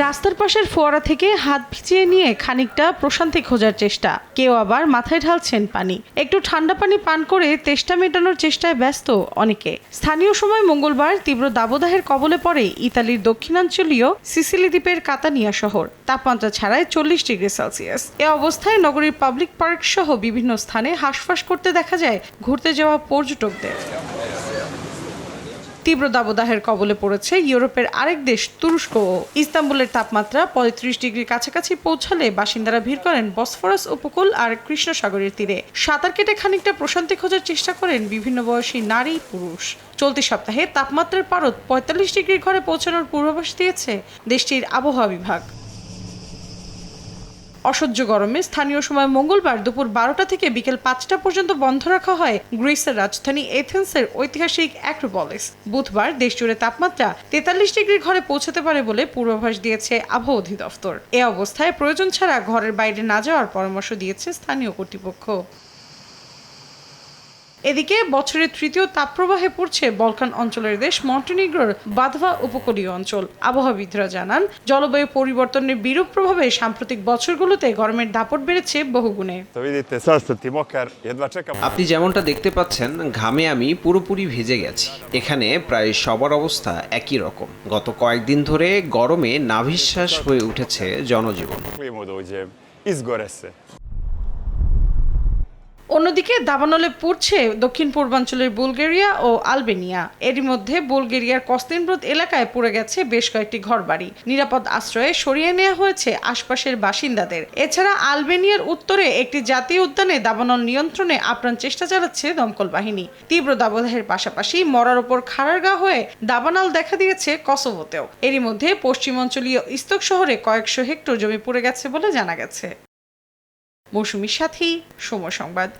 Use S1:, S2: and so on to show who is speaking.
S1: রাস্তার পাশের ফোয়ারা থেকে হাত ভিজিয়ে নিয়ে খানিকটা প্রশান্তি খোঁজার চেষ্টা। কেউ আবার মাথায় ঢালছেন পানি। একটু ঠান্ডা পানি পান করে তেষ্টা মেটানোর চেষ্টায় ব্যস্ত অনেকে। স্থানীয় সময় মঙ্গলবার তীব্র দাবদাহের কবলে পড়ে ইতালির দক্ষিণাঞ্চলীয় সিসিলি দ্বীপের কাতানিয়া শহর। তাপমাত্রা ছাড়ায় চল্লিশ ডিগ্রি সেলসিয়াস। এ অবস্থায় নগরীর পাবলিক পার্ক সহ বিভিন্ন স্থানে হাঁসফাঁস করতে দেখা যায় ঘুরতে যাওয়া পর্যটকদের। তীব্র দাবদাহের কবলে পড়েছে ইউরোপের আরেক দেশ, তুরস্ক ইস্তাম্বুলের তাপমাত্রা পঁয়ত্রিশ ডিগ্রির কাছাকাছি পৌঁছালে বাসিন্দারা ভিড় করেন বসফরাস উপকূল আর কৃষ্ণ সাগরের তীরে। সাঁতার কেটে খানিকটা প্রশান্তি খোঁজার চেষ্টা করেন বিভিন্ন বয়সী নারী, পুরুষ। চলতি সপ্তাহে তাপমাত্রার পারদ পঁয়তাল্লিশ ডিগ্রির ঘরে পৌঁছানোর পূর্বাভাস দিয়েছে দেশটির আবহাওয়া বিভাগ। অসহ্য গরমে স্থানীয় সময় মঙ্গলবার দুপুর বারোটা থেকে বিকেল পাঁচটা পর্যন্ত বন্ধ রাখা হয় গ্রিসের রাজধানী এথেন্সের ঐতিহাসিক অ্যাক্রোপলিস। বুধবার দেশজুড়ে তাপমাত্রা তেতাল্লিশ ডিগ্রি ঘরে পৌঁছাতে পারে বলে পূর্বাভাস দিয়েছে আবহাওয়া অধিদপ্তর। এ অবস্থায় প্রয়োজন ছাড়া ঘরের বাইরে না যাওয়ার পরামর্শ দিয়েছে স্থানীয় কর্তৃপক্ষ। এদিকে বছরের তৃতীয় তাপপ্রবাহে পড়ছে বলকান অঞ্চলের দেশ মন্টেনিগ্রোর বাধবা উপকূলীয় অঞ্চল। আবহাওয়াবিদরা জানান, জলবায়ু পরিবর্তনের বিরূপ প্রভাবে সাম্প্রতিক বছরগুলোতে গরমের দাপট বেড়েছে বহুগুণে.
S2: আপনি যেমনটা দেখতে পাচ্ছেন, ঘামে আমি পুরোপুরি ভিজে গেছি। এখানে প্রায় সবার অবস্থা একই রকম। গত কয়েকদিন ধরে গরমে নাভিশ্বাস হয়ে উঠেছে জনজীবন।
S1: অন্যদিকে দাবানলে পড়ছে দক্ষিণ পূর্বাঞ্চলের বুলগেরিয়া ও আলবেনিয়া। এরই মধ্যে বুলগেরিয়ার কস্তিনব্রত এলাকায় পড়ে গেছে বেশ কয়েকটি ঘরবাড়ি। নিরাপদ আশ্রয়ে সরিয়ে নেওয়া হয়েছে আশপাশের বাসিন্দাদের। এছাড়া আলবেনিয়ার উত্তরে একটি জাতীয় উদ্যানে দাবানল নিয়ন্ত্রণে আপ্রাণ চেষ্টা চালাচ্ছে দমকল বাহিনী। তীব্র দাবদাহের পাশাপাশি মরার ওপর খাড়ারগা হয়ে দাবানল দেখা দিয়েছে কসোভোতেও। এরই মধ্যে পশ্চিমাঞ্চলীয় ইস্তক শহরে কয়েকশো হেক্টর জমি পড়ে গেছে বলে জানা গেছে। মৌসুমীর সাথেই সময় সংবাদ